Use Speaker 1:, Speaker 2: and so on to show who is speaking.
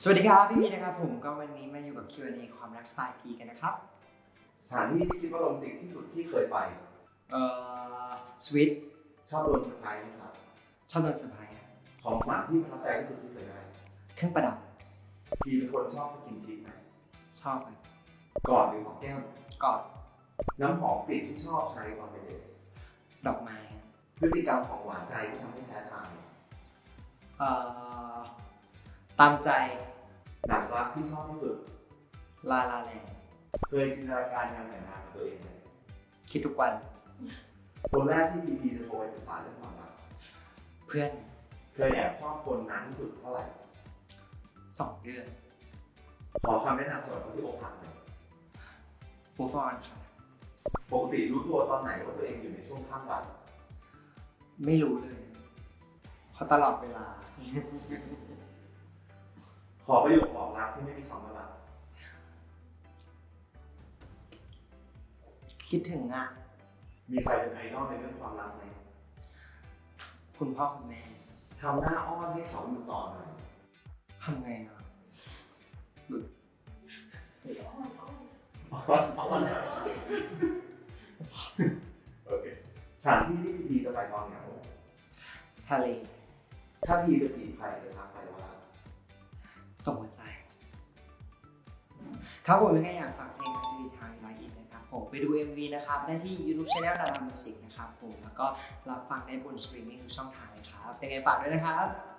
Speaker 1: สวัสดีครับพี่พีนะครับผมก็วันนี้มาอยู่กับ Q&A ความรักสไตล์พีกันนะครับ
Speaker 2: สถานที่ที่คิดว่าโรแมนติกที่สุดที่เคยไป
Speaker 1: เอ่อสวิต
Speaker 2: ชอบโดนเซอร์ไพรส์ไหมครับ
Speaker 1: ชอบโดนเซอร์ไพรส์ครับ
Speaker 2: ของขวัญที่ประทับใจที่สุดที่เคยได้
Speaker 1: เครื่องประดับ
Speaker 2: พีเป็นคนชอบสกินชิปไหม
Speaker 1: ชอบครับ
Speaker 2: กอดหรือหอมแก้ม
Speaker 1: กอด
Speaker 2: น้ำหอมกลิ่นที่ชอบใช้ตอนเป็นเด็ก
Speaker 1: ดอกไม้ครับ
Speaker 2: พฤติกรรมของหวานใจที่ทำให้แพ้ทาง
Speaker 1: เอ่อ ตามใจ
Speaker 2: หนังรักที่ชอบที่สุด
Speaker 1: ลาลาแลนด์
Speaker 2: เคยจินตนาการงานแต่งงานของตัวเองไหม
Speaker 1: คิดทุกวัน
Speaker 2: คนแรกที่พีพีจะโทรไปปรึกษาเรื่องความรัก
Speaker 1: เพื่อน
Speaker 2: เคยแอบชอบคนนานที่สุดเท่าไหร่
Speaker 1: สองเดือน
Speaker 2: ขอคำแนะนำสำหรับคนที่อกหักหน่อย
Speaker 1: มูฟออนครับ
Speaker 2: ปกติรู้ตัวตอนไหนว่าตัวเองอยู่ในช่วงข้ามวัย
Speaker 1: ไม่รู้เลยเพราะตลอดเวลา
Speaker 2: ขอประโยคบอกรักที่ไม่มีคำว่ารัก
Speaker 1: คิดถึงอะ
Speaker 2: มีใครเป็นไอดอลในเรื่องความรักไหม
Speaker 1: คุณพ่อคุณแม่
Speaker 2: ทำหน้าอ้อนให้เขาอยู่ต่อหน่อย
Speaker 1: ทำไงอะบึก
Speaker 2: อ้อนอ้อนหน่อยโอเคสถานที่ที่พีพีจะไปตอนเหงา
Speaker 1: ทะเล
Speaker 2: ถ้าพีจะจีบใครจะทักไปว่า
Speaker 1: ส่งหัวใจ ครับผมยังไงอยากฝากเพลงไลฟ์ดีทางไลน์อินนะครับผมไปดู MV นะครับ ได้ที่ YouTube Channel ดารามิวสิกนะครับผมแล้วก็รับฟังได้บนสตรีมมิ่งทุกช่องทางเลยครับยังไงฝากด้วยนะครับ